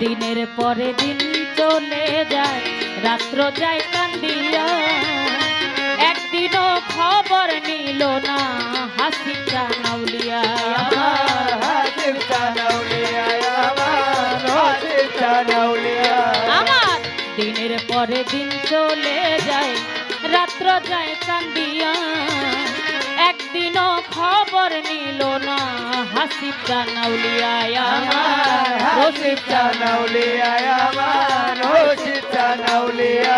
দিনের পরে দিন চলে যায় রাত্র যায় কান্দিয়া। একদিনও খবর নিল না হাসিটা নাউলিয়া আমার দিনের পরে দিন চলে যায় রাত্র যায় কান্দিয়া। খবর নিল না হাসিটা নাউলিয়া আমার হাসিব চানাউলিয়া আমার হাসিব সে